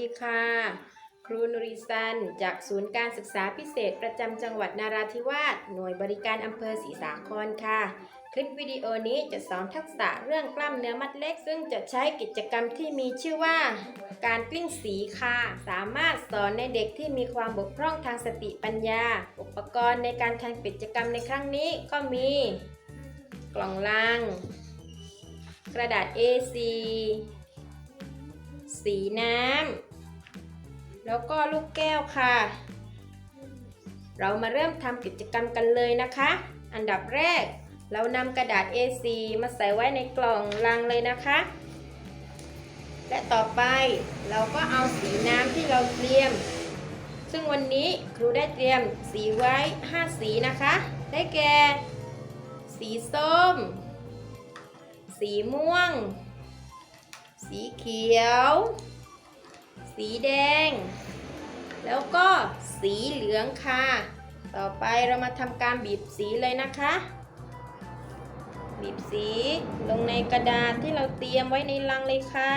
ีค่ะ ครูนริซัน จากศูนย์การศึกษาพิเศษประจำจังหวัดนาราธิวาสหน่วยบริการอำเภอศรีสาครค่ะ คลิปวิดีโอนี้จะสอนทักษะเรื่องกล้ามเนื้อมัดเล็ก ซึ่งจะใช้กิจกรรมที่มีชื่อว่า การกลิ้งสีค่ะ สามารถสอนในเด็กที่มีความบกพร่องทางสติปัญญา อุปกรณ์ในการทำกิจกรรมในครั้งนี้ก็มี กล่องลัง กระดาษ A4 สีน้ำ แล้วก็ลูกแก้วค่ะ เรามาเริ่มทำกิจกรรมกันเลยนะคะ อันดับแรก เรานำกระดาษ A4 มาใส่ไว้ในกล่องลังเลยนะคะ และต่อไปเราก็เอาสีน้ำที่เราเตรียม ซึ่งวันนี้ครูได้เตรียมสีไว้ 5 สีนะคะ ได้แก่ สีส้ม สีม่วง สีเขียว สีแดง แล้วก็สีเหลืองค่ะ ต่อไปเรามาทำการบีบสีเลยนะคะ บีบสีลงในกระดาษที่เราเตรียมไว้ในลังเลยค่ะ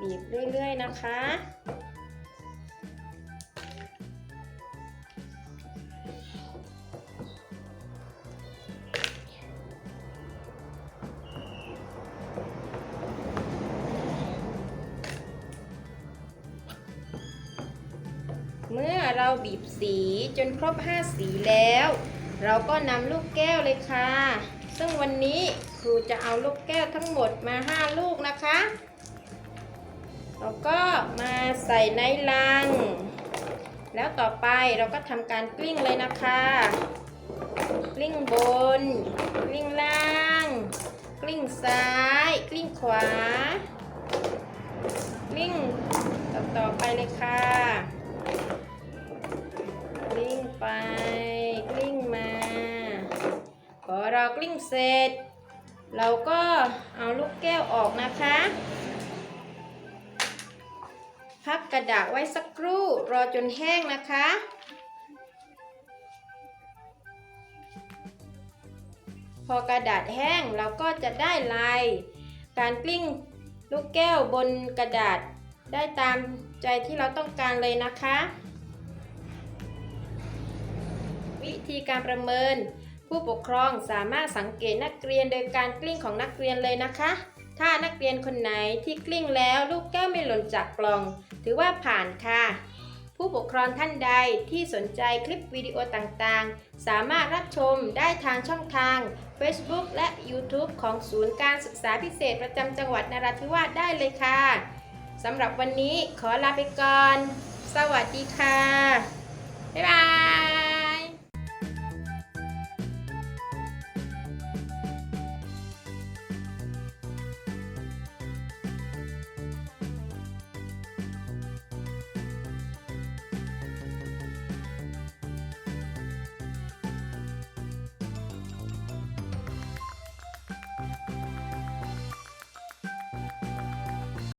บีบเรื่อยๆนะคะ เมื่อเราบีบสีจนครบ 5 สีแล้ว เราก็นำลูกแก้วเลยค่ะ ซึ่งวันนี้ครูจะเอาลูกแก้วทั้งหมดมา 5 ลูกนะคะ แล้วก็มาใส่ในลัง แล้วต่อไปเราก็ทำการกลิ้งเลยนะคะ กลิ้งบน กลิ้งล่าง กลิ้งซ้าย กลิ้งขวา กลิ้งต่อไปเลยค่ะ ไป กลิ้งมา พอเรากลิ้งเสร็จ เราก็เอาลูกแก้วออกนะคะ พักกระดาษไว้สักครู่รอจนแห้งนะคะพอกระดาษแห้งเราก็จะได้ลายการกลิ้งลูกแก้วบนกระดาษได้ตามใจที่เราต้องการเลยนะคะ วิธีการประเมิน ผู้ปกครองสามารถสังเกตนักเรียนโดยการกลิ้งของนักเรียนเลยนะคะ ถ้านักเรียนคนไหนที่กลิ้งแล้วลูกแก้วไม่หล่นจากกล่อง ถือว่าผ่านค่ะ ผู้ปกครองท่านใดที่สนใจคลิปวิดีโอต่างๆ สามารถรับชมได้ทางช่องทาง Facebook และ YouTube ของศูนย์การศึกษาพิเศษประจำจังหวัดนราธิวาสได้เลยค่ะสำหรับวันนี้ขอลาไปก่อน สวัสดีค่ะ บ๊ายบาย